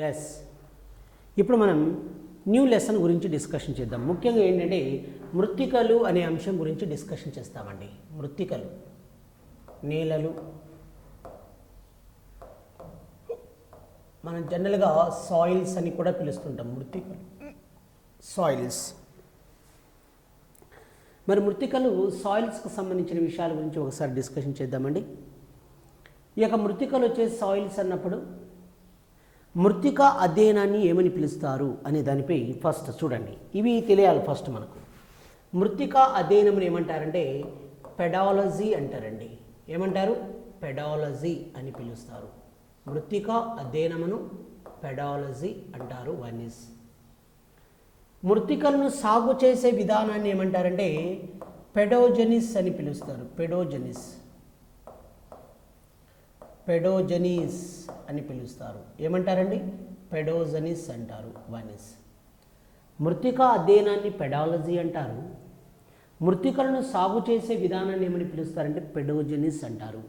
Yes ఇప్పుడు మనం new lesson గురించి డిస్కషన్ చేద్దాం. ముఖ్యంగా ఏంటంటే మృత్తికలు అనే అంశం గురించి డిస్కషన్ చేస్తామండి. మృత్తికలు. నేలలు. మనం జనరల్గా సాయిల్స్ అని కూడా పిలుస్తుంటాం. మృత్తికలు. సాయిల్స్ మరి మృత్తికలు సాయిల్స్కి సంబంధించిన విషయాల గురించి ఒకసారి డిస్కషన్ చేద్దామండి. ఈ యొక్క మృత్తికలు వచ్చే సాయిల్స్ అన్నప్పుడు మృత్తిక అధ్యయనాన్ని ఏమని పిలుస్తారు అనే దానిపై ఫస్ట్ చూడండి. ఇవి తెలియాలి ఫస్ట్ మనకు. మృత్తిక అధ్యయనం ఏమంటారంటే పెడాలజీ అంటారండి. ఏమంటారు? పెడాలజీ అని పిలుస్తారు. మృతికా అధ్యయనమును పెడాలజీ అంటారు వన్ ఇస్ సాగు చేసే విధానాన్ని ఏమంటారంటే పెడోజెనిస్ అని పిలుస్తారు. పెడోజెనిస్. పెడోజనీస్ అని పిలుస్తారు. ఏమంటారండి? పెడోజనీస్ అంటారు వనిస్. మృతికా అధ్యయనాన్ని పెడాలజీ అంటారు. మృతికలను సాగు చేసే విధానాన్ని ఏమని పిలుస్తారంటే పెడోజెనిస్ అంటారు.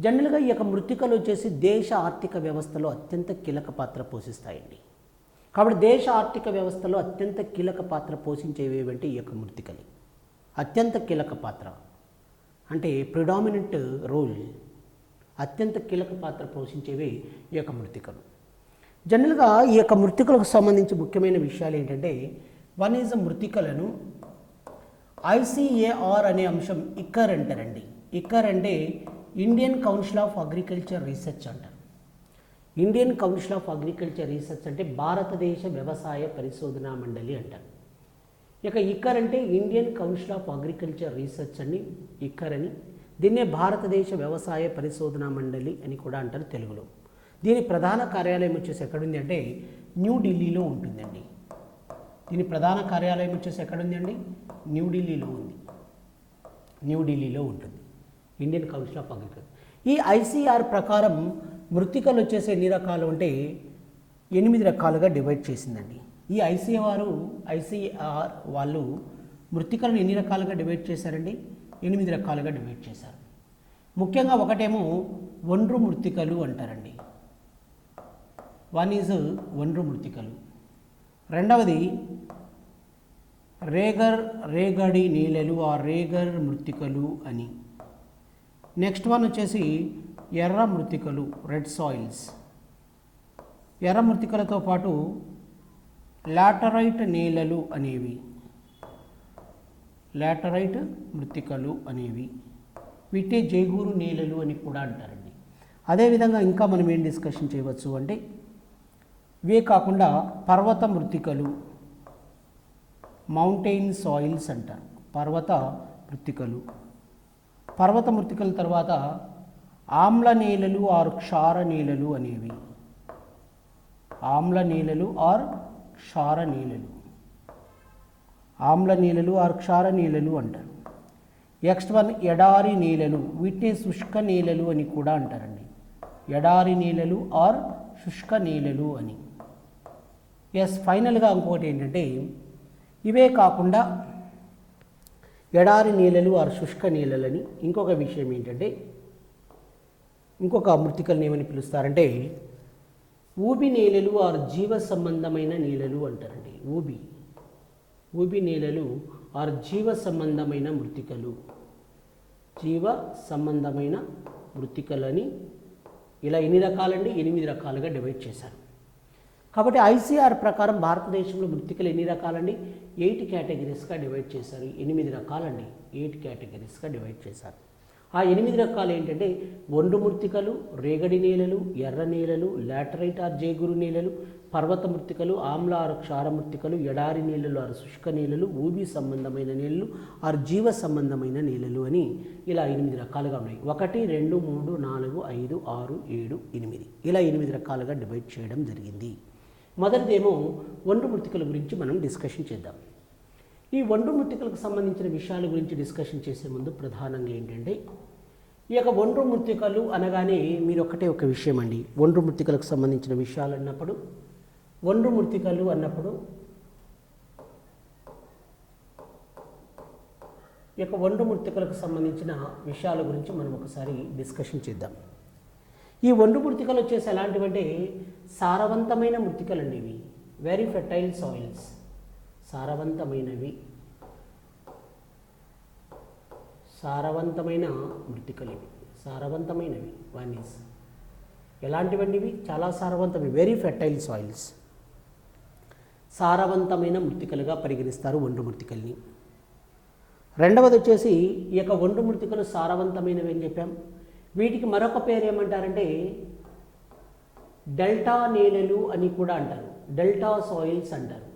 జనరల్గా ఈ యొక్క మృతికలు వచ్చేసి దేశ ఆర్థిక వ్యవస్థలో అత్యంత కీలక పాత్ర పోషిస్తాయండి. కాబట్టి దేశ ఆర్థిక వ్యవస్థలో అత్యంత కీలక పాత్ర పోషించేవి ఏవంటే ఈ యొక్క మృతికలు. అత్యంత కీలక పాత్ర. అంటే ప్రిడామినెంట్ రోల్ అత్యంత కీలక పాత్ర పోషించేవి ఈ యొక్క మృతికలు. జనరల్గా ఈ యొక్క మృతికలకు సంబంధించి ముఖ్యమైన విషయాలు ఏంటంటే వన్ ఈజ్ మృతికలను ఐసిఏఆర్ అనే అంశం ఇక్కర్ అంటారండి. ఇక్కర్ అంటే Indian council of agriculture research అంటారు. Indian council of agriculture research అంటే భారతదేశ వ్యవసాయ పరిశోధనా మండలి అంటారు. ఇక ఇక్కర్ అంటే Indian council of agriculture research అని ఇక్కర్ అని దీన్నే భారతదేశ వ్యవసాయ పరిశోధనా మండలి అని కూడా అంటారు తెలుగులో. దీని ప్రధాన కార్యాలయం వచ్చేసి ఎక్కడుంది అంటే న్యూఢిల్లీలో ఉంటుందండి. దీని ప్రధాన కార్యాలయం వచ్చేసి ఎక్కడుంది అండి? న్యూఢిల్లీలో ఉంది. న్యూఢిల్లీలో ఉంటుంది. Indian council of agriculture. ఈ ఐసీఆర్ ప్రకారం మృతికలు వచ్చేసి ఎన్ని రకాలు అంటే ఎనిమిది రకాలుగా డివైడ్ చేసిందండి. ఈ ఐసీఆర్ ఐసీఆర్ వాళ్ళు మృతికలను ఎన్ని రకాలుగా డివైడ్ చేశారండి? ఎనిమిది రకాలుగా డివైడ్ చేశారు. ముఖ్యంగా ఒకటేమో ఒండ్రు మృతికలు అంటారండి. వన్ ఈజ్ ఒండ్రు మృతికలు రెండవది రేగర్ రేగడి నీళ్ళలు ఆ రేగర్ మృతికలు అని. నెక్స్ట్ వన్ వచ్చేసి ఎర్ర మృతికలు రెడ్ సాయిల్స్. ఎర్ర మృతికలతో పాటు లాటరైట్ నేలలు అనేవి. లాటరైట్ మృతికలు అనేవి. వీటే జైగూరు నేలలు అని కూడా అంటారండి. అదేవిధంగా ఇంకా మనం ఏం డిస్కషన్ చేయవచ్చు అంటే ఇవే కాకుండా పర్వత మృతికలు మౌంటైన్ సాయిల్స్ అంటారు. పర్వత మృతికలు. పర్వత మృతికల తర్వాత ఆమ్ల నేలలు ఆర్ క్షార నేలలు అనేవి. ఆమ్ల నేలలు ఆర్ క్షార నేలలు. ఆమ్ల నీళ్ళలు ఆర్ క్షార నీళ్ళలు అంటారు. నెక్స్ట్ వన్ ఎడారి నీళ్ళలు వీటిని శుష్క నీళ్ళలు అని కూడా అంటారండి. ఎడారి నీళ్ళలు ఆర్ శుష్క నీళ్ళలు అని. ఎస్ ఫైనల్గా ఇంకొకటి ఏంటంటే ఇవే కాకుండా ఎడారి నీళ్ళలు ఆర్ శుష్క నీళ్ళలని ఇంకొక విషయం ఏంటంటే ఇంకొక మృతికల్ని ఏమని పిలుస్తారంటే ఊబి నేలలు ఆర్ జీవ సంబంధమైన నీళ్ళలు అంటారండి. ఊబి. ఊబి నేలలు ఆర్ జీవ సంబంధమైన మృతికలు. జీవ సంబంధమైన మృతికలని ఇలా ఎన్ని రకాలండి? ఎనిమిది రకాలుగా డివైడ్ చేశారు. కాబట్టి ఐసీఆర్ ప్రకారం భారతదేశంలో మృతికలు ఎన్ని రకాలండి? ఎయిట్ కేటగిరీస్గా డివైడ్ చేశారు. ఎనిమిది రకాలండి. ఎయిట్ కేటగిరీస్గా డివైడ్ చేశారు. ఆ ఎనిమిది రకాలు ఏంటంటే ఒండు మృతికలు రేగడి నేలలు ఎర్ర నేలలు లాటరైట్ ఆర్ జేగురు నేలలు పర్వత మృతికలు ఆమ్ల ఆరు క్షార మృతికలు ఎడారి నీళ్ళలు ఆరు శుష్క నీళ్ళలు ఊబి సంబంధమైన నీళ్ళు ఆరు జీవ సంబంధమైన నీళ్ళలు అని ఇలా ఎనిమిది రకాలుగా ఉన్నాయి. ఒకటి రెండు మూడు నాలుగు ఐదు ఆరు ఏడు ఎనిమిది. ఇలా ఎనిమిది రకాలుగా డివైడ్ చేయడం జరిగింది. మొదటిదేమో ఒండ్రు మృతికల గురించి మనం డిస్కషన్ చేద్దాం. ఈ ఒండ్రు మృతికలకు సంబంధించిన విషయాల గురించి డిస్కషన్ చేసే ముందు ప్రధానంగా ఏంటంటే ఈ యొక్క ఒండ్రు మృతికలు అనగానే మీరు ఒకటే ఒక విషయం అండి ఒండ్రు మృతికలకు సంబంధించిన విషయాలు అన్నప్పుడు ఒండ్రు మృతికలు అన్నప్పుడు ఈ యొక్క ఒండ్రు మృతికలకు సంబంధించిన విషయాల గురించి మనం ఒకసారి డిస్కషన్ చేద్దాం. ఈ ఒండ్రు మృతికలు వచ్చేసి ఎలాంటివంటే సారవంతమైన మృతికలు అండి ఇవి. వెరీ ఫెర్టైల్ సాయిల్స్ సారవంతమైనవి. సారవంతమైన మృతికలు ఇవి సారవంతమైనవి వన్ ఈస్ ఎలాంటివన్నీవి చాలా సారవంతమైనవి. వెరీ ఫెర్టైల్ సాయిల్స్ సారవంతమైన మృతికలుగా పరిగణిస్తారు ఒండ్రు మృతికల్ని. రెండవది వచ్చేసి ఈ యొక్క ఒండ్రు మృతికలు సారవంతమైనవి అని చెప్పాం. వీటికి మరొక పేరు ఏమంటారంటే డెల్టా నేలలు అని కూడా అంటారు. డెల్టా సాయిల్స్ అంటారు.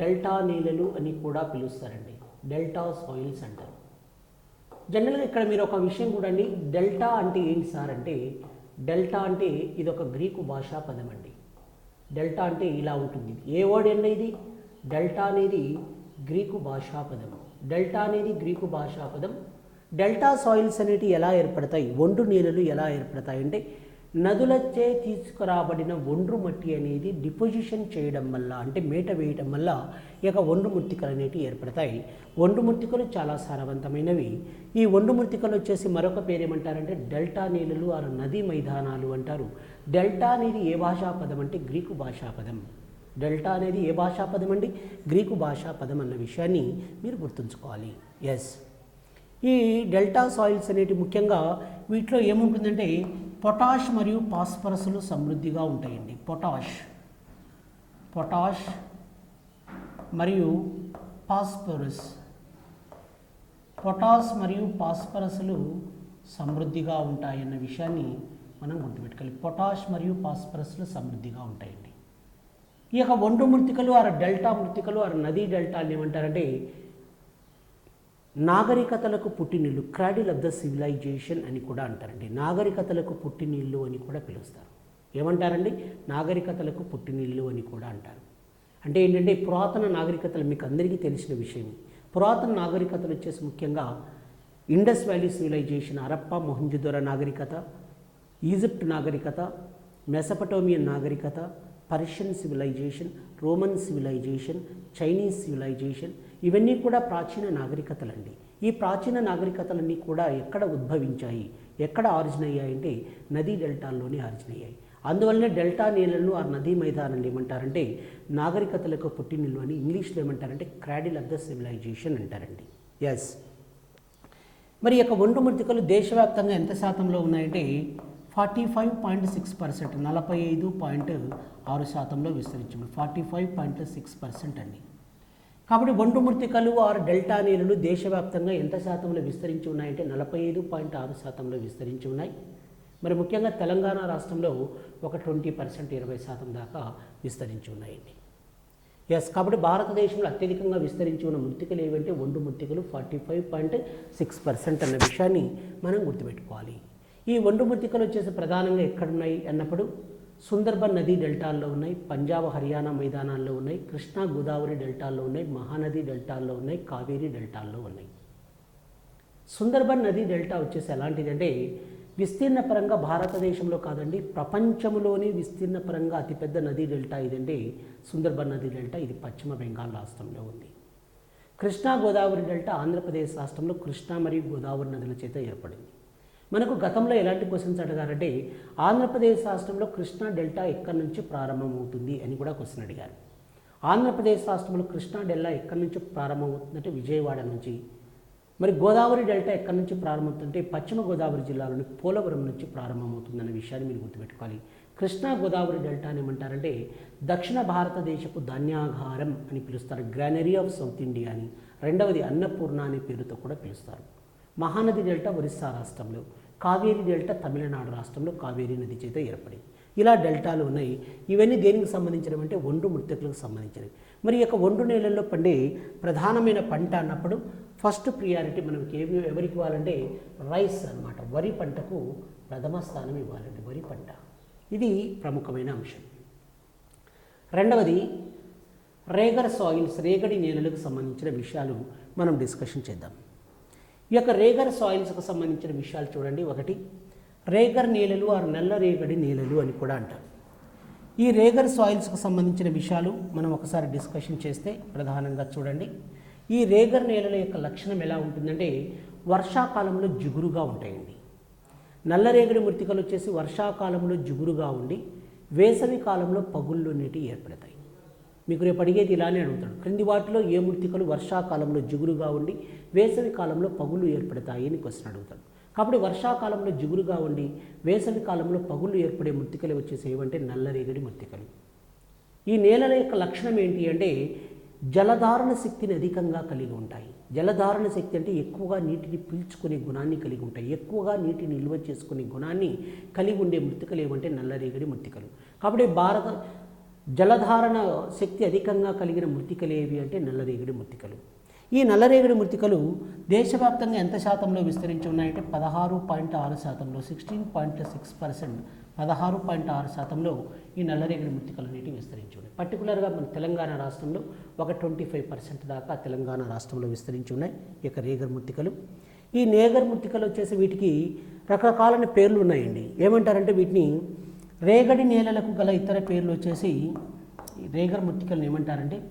డెల్టా నేలలు అని కూడా పిలుస్తారండి. డెల్టా సాయిల్స్ అంటారు. జనరల్గా ఇక్కడ మీరు ఒక విషయం చూడండి. డెల్టా అంటే ఏంటి సార్ అంటే డెల్టా అంటే ఇది ఒక గ్రీకు భాషా పదం అండి డెల్టా అంటే ఇలా ఉంటుంది. ఏ వర్డ్ అండి ఇది? డెల్టా అనేది గ్రీకు భాషా పదం. డెల్టా అనేది గ్రీకు భాషా పదం. డెల్టా సాయిల్స్ అనేటివి ఎలా ఏర్పడతాయి? ఒండు నీళ్ళలు ఎలా ఏర్పడతాయి అంటే నదులచే తీసుకురాబడిన ఒండ్రు మట్టి అనేది డిపోజిషన్ చేయడం వల్ల అంటే మేట వేయడం వల్ల ఈ యొక్క ఒండ్రు మృతికలు అనేటివి ఏర్పడతాయి. ఒండ్రు మృతికలు చాలా సారవంతమైనవి. ఈ ఒండ్రు మృతికలు వచ్చేసి మరొక పేరు ఏమంటారంటే డెల్టా నీళ్ళలు ఆ నదీ మైదానాలు అంటారు. డెల్టా అనేది ఏ భాషా పదం అంటే గ్రీకు భాషా పదం. డెల్టా అనేది ఏ భాషా పదం అండి? గ్రీకు భాషా పదం అన్న విషయాన్ని మీరు గుర్తుంచుకోవాలి. ఎస్ ఈ డెల్టా సాయిల్స్ అనేటి ముఖ్యంగా వీటిలో ఏముంటుందంటే పొటాష్ మరియు పాస్పరస్లు సమృద్ధిగా ఉంటాయండి. పొటాష్ పొటాష్ మరియు పాస్పరస్ పొటాష్ మరియు పాస్పరస్లు సమృద్ధిగా ఉంటాయన్న విషయాన్ని మనం గుర్తుపెట్టుకోవాలి. పొటాష్ మరియు పాస్పరస్లు సమృద్ధిగా ఉంటాయండి. ఈ యొక్క ఒండ్రు మృతికలు ఆరు డెల్టా మృతికలు ఆరు నదీ డెల్టాలు ఏమంటారంటే నాగరికతలకు పుట్టినిల్లు క్రాడిల్ ఆఫ్ ద సివిలైజేషన్ అని కూడా అంటారండి. నాగరికతలకు పుట్టినిల్లు అని కూడా పిలుస్తారు. ఏమంటారండి? నాగరికతలకు పుట్టినిల్లు అని కూడా అంటారు. అంటే ఏంటంటే పురాతన నాగరికతలు మీకు అందరికీ తెలిసిన విషయం. పురాతన నాగరికతలు వచ్చేసి ముఖ్యంగా Indus valley civilization Harappa Mohenjodaro నాగరికత ఈజిప్ట్ నాగరికత మెసపటోమియన్ నాగరికత Persian civilization Roman civilization Chinese civilization ఇవన్నీ కూడా ప్రాచీన నాగరికతలండి. ఈ ప్రాచీన నాగరికతలన్నీ కూడా ఎక్కడ ఉద్భవించాయి? ఎక్కడ ఆరిజిన్ అయ్యాయంటే నదీ డెల్టాల్లోనే ఆరిజిన్ అయ్యాయి. అందువల్లనే డెల్టా నీళ్ళను ఆ నదీ మైదానాన్ని ఏమంటారంటే నాగరికతలకు పుట్టినిల్లు అని ఇంగ్లీష్లో ఏమంటారంటే క్రాడిల్ ఆఫ్ ద సివిలైజేషన్ అంటారండి. ఎస్ మరి యొక్క ఒండ్రు మృతికలు దేశవ్యాప్తంగా ఎంత శాతంలో ఉన్నాయంటే forty five point six percent నలభై ఐదు పాయింట్ ఆరు శాతంలో విస్తరించింది forty five point six percent అండి. కాబట్టి ఒండ్రు మృతికలు ఆరు డెల్టా నీళ్ళు దేశవ్యాప్తంగా ఎంత శాతంలో విస్తరించి ఉన్నాయంటే నలభై ఐదు పాయింట్ ఆరు శాతంలో విస్తరించి ఉన్నాయి. మరి ముఖ్యంగా తెలంగాణ రాష్ట్రంలో ఒక ట్వంటీ పర్సెంట్ ఇరవై శాతం దాకా విస్తరించి ఉన్నాయండి. ఎస్ కాబట్టి భారతదేశంలో అత్యధికంగా విస్తరించి ఉన్న మృతికలు ఏవంటే ఒండు మృతికలు forty five point six percent అన్న విషయాన్ని మనం గుర్తుపెట్టుకోవాలి. ఈ ఒండు మృతికలు వచ్చేసి ప్రధానంగా ఎక్కడున్నాయి అన్నప్పుడు సుందర్బన్ నదీ డెల్టాల్లో ఉన్నాయి పంజాబ్ హర్యానా మైదానాల్లో ఉన్నాయి కృష్ణా గోదావరి డెల్టాల్లో ఉన్నాయి మహానది డెల్టాల్లో ఉన్నాయి కావేరీ డెల్టాల్లో ఉన్నాయి. సుందర్బన్ నదీ డెల్టా వచ్చేసి ఎలాంటిదంటే విస్తీర్ణ పరంగా భారతదేశంలో కాదండి ప్రపంచంలోని విస్తీర్ణ పరంగా అతిపెద్ద నదీ డెల్టా ఇదండి సుందర్బన్ నదీ డెల్టా ఇది పశ్చిమ బెంగాల్ రాష్ట్రంలో ఉంది. కృష్ణా గోదావరి డెల్టా ఆంధ్రప్రదేశ్ రాష్ట్రంలో కృష్ణా మరియు గోదావరి నదుల చేత ఏర్పడింది. మనకు గతంలో ఎలాంటి క్వశ్చన్స్ అడిగారంటే ఆంధ్రప్రదేశ్ రాష్ట్రంలో కృష్ణా డెల్టా ఎక్కడి నుంచి ప్రారంభమవుతుంది అని కూడా క్వశ్చన్ అడిగారు. ఆంధ్రప్రదేశ్ రాష్ట్రంలో కృష్ణా డెల్టా ఎక్కడి నుంచి ప్రారంభమవుతుందంటే విజయవాడ నుంచి. మరి గోదావరి డెల్టా ఎక్కడి నుంచి ప్రారంభమవుతుందంటే పశ్చిమ గోదావరి జిల్లాలోని పోలవరం నుంచి ప్రారంభమవుతుందన్న విషయాన్ని మీరు గుర్తుపెట్టుకోవాలి. కృష్ణా గోదావరి డెల్టా ఏమంటారంటే దక్షిణ భారతదేశపు ధాన్యాగారం అని పిలుస్తారు గ్రానరీ ఆఫ్ సౌత్ ఇండియా అని. రెండవది అన్నపూర్ణ అనే పేరుతో కూడా పిలుస్తారు. మహానది డెల్టా ఒరిస్సా రాష్ట్రంలో. కావేరీ డెల్టా తమిళనాడు రాష్ట్రంలో కావేరీ నది చేత ఏర్పడింది. ఇలా డెల్టాలు ఉన్నాయి. ఇవన్నీ దేనికి సంబంధించినవి అంటే ఒండు మృతకులకు సంబంధించినవి. మరి ఈ యొక్క ఒండు నేలల్లో పండే ప్రధానమైన పంట అన్నప్పుడు ఫస్ట్ ప్రియారిటీ మనకి ఏమి ఎవరికి ఇవ్వాలంటే రైస్ అన్నమాట. వరి పంటకు ప్రథమ స్థానం ఇవ్వాలండి వరి పంట. ఇది ప్రముఖమైన అంశం. రెండవది రేగర్ సాయిల్స్ రేగడి నేలలకు సంబంధించిన విషయాలు మనం డిస్కషన్ చేద్దాం. ఈ యొక్క రేగర్ సాయిల్స్కి సంబంధించిన విషయాలు చూడండి. ఒకటి రేగర్ నేలలు ఆరు నల్ల రేగడి నేలలు అని కూడా అంటారు. ఈ రేగర్ సాయిల్స్కి సంబంధించిన విషయాలు మనం ఒకసారి డిస్కషన్ చేస్తే ప్రధానంగా చూడండి. ఈ రేగర్ నేలల యొక్క లక్షణం ఎలా ఉంటుందంటే వర్షాకాలంలో జిగురుగా ఉంటాయండి. నల్లరేగడి మృతికలు వచ్చేసి వర్షాకాలంలో జిగురుగా ఉండి వేసవి కాలంలో పగుళ్ళు నీటి ఏర్పడతాయి. మీకు రేపు అడిగేది ఇలానే అడుగుతాడు. క్రింది వాటిలో ఏ మృతికలు వర్షాకాలంలో జిగురుగా ఉండి వేసవి కాలంలో పగుళ్ళు ఏర్పడతాయి అని క్వశ్చన్ అడుగుతాడు. కాబట్టి వర్షాకాలంలో జిగురుగా ఉండి వేసవి కాలంలో పగుళ్ళు ఏర్పడే మృతికలు వచ్చేసి ఏమంటే నల్లరేగడి మృతికలు. ఈ నేలల యొక్క లక్షణం ఏంటి అంటే జలధారణ శక్తిని అధికంగా కలిగి ఉంటాయి. జలధారణ శక్తి అంటే ఎక్కువగా నీటిని పీల్చుకునే గుణాన్ని కలిగి ఉంటాయి. ఎక్కువగా నీటిని నిల్వ చేసుకునే గుణాన్ని కలిగి ఉండే మృతికలు ఏమంటే నల్లరేగడి మృతికలు. కాబట్టి భారత జలధారణ శక్తి అధికంగా కలిగిన మృతికలు ఏవి అంటే నల్లరేగడి మృతికలు ఈ నల్లరేగడి మృతికలు దేశవ్యాప్తంగా ఎంత శాతంలో విస్తరించి ఉన్నాయంటే పదహారు పాయింట్ ఆరు శాతంలో సిక్స్టీన్ పాయింట్ సిక్స్ పర్సెంట్ పదహారు పాయింట్ ఆరు శాతంలో ఈ నల్లరేగడి మృతికలు అనేటివి విస్తరించి ఉన్నాయి. పర్టికులర్గా మన తెలంగాణ రాష్ట్రంలో ఒక ట్వంటీ ఫైవ్ పర్సెంట్ దాకా తెలంగాణ రాష్ట్రంలో విస్తరించి ఉన్నాయి ఈ యొక్క రేగర్ మృతికలు ఈ నేగర్ మృతికలు వచ్చేసి వీటికి రకరకాలైన పేర్లు ఉన్నాయండి. ఏమంటారంటే వీటిని రేగడి నేలలకు గల ఇతర పేర్లు వచ్చేసి రేగర్ మృతికలను ఏమంటారంటే?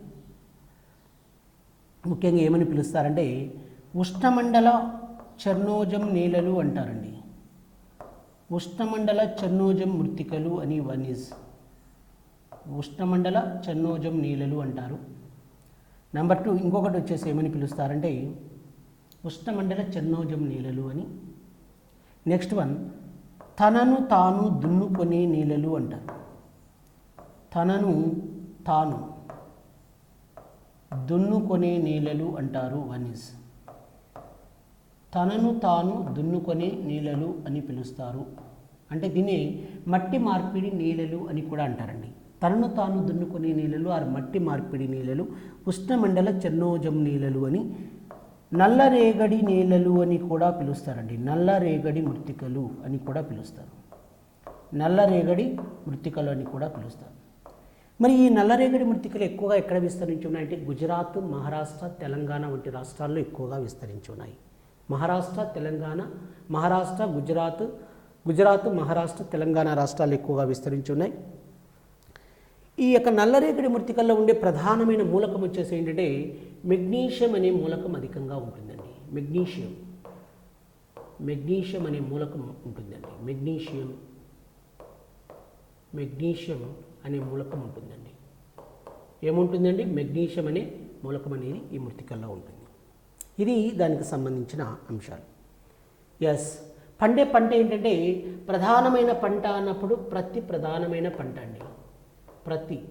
ముఖ్యంగా ఏమని పిలుస్తారంటే ఉష్ణమండల చర్ణోజం నేలలు అంటారండి. ఉష్ణమండల చర్ణోజం మృతికలు అని వన్ ఇస్. ఉష్ణమండల చర్ణోజం నేలలు అంటారు. నెంబర్ టూ ఇంకొకటి వచ్చేసి ఏమని పిలుస్తారంటే ఉష్ణమండల చర్ణోజం నేలలు అని. నెక్స్ట్ వన్ తనను తాను దున్నుకొనే నేలలు అంటారు తనను తాను దున్నుకొనే నేలలు అంటారు వనిస్ తనను తాను దున్నుకొనే నేలలు అని పిలుస్తారు. అంటే దీన్ని మట్టి మార్పిడి నేలలు అని కూడా అంటారండి. తనను తాను దున్నుకునే నేలలు ఆరు మట్టి మార్పిడి నేలలు ఉష్ణమండల చెన్నోజం నేలలు అని నల్లరేగడి నేలలు అని కూడా పిలుస్తారండి. నల్లరేగడి మృతికలు అని కూడా పిలుస్తారు. నల్లరేగడి మృతికలు అని కూడా పిలుస్తారు. మరి ఈ నల్లరేగడి మృతికలు ఎక్కువగా ఎక్కడ విస్తరించి ఉన్నాయంటే గుజరాత్ మహారాష్ట్ర తెలంగాణ వంటి రాష్ట్రాల్లో ఎక్కువగా విస్తరించి ఉన్నాయి. మహారాష్ట్ర తెలంగాణ మహారాష్ట్ర గుజరాత్ గుజరాత్ మహారాష్ట్ర తెలంగాణ రాష్ట్రాలు ఎక్కువగా విస్తరించి ఉన్నాయి. ఈ యొక్క నల్లరేగడి మృతికల్లో ఉండే ప్రధానమైన మూలకం వచ్చేసి ఏంటంటే మెగ్నీషియం అనే మూలకం అధికంగా ఉంటుందండి. మెగ్నీషియం. మెగ్నీషియం అనే మూలకం ఉంటుందండి. మెగ్నీషియం. మెగ్నీషియం అనే మూలకం ఉంటుందండి. ఏముంటుందండి? మెగ్నీషియం అనే మూలకం అనేది ఈ మృతికల్లో ఉంటుంది. ఇది దానికి సంబంధించిన అంశాలు. ఎస్ పండే పంట ఏంటంటే ప్రధానమైన పంట అన్నప్పుడు ప్రతి ప్రధానమైన పంట అండి. ప్రతి.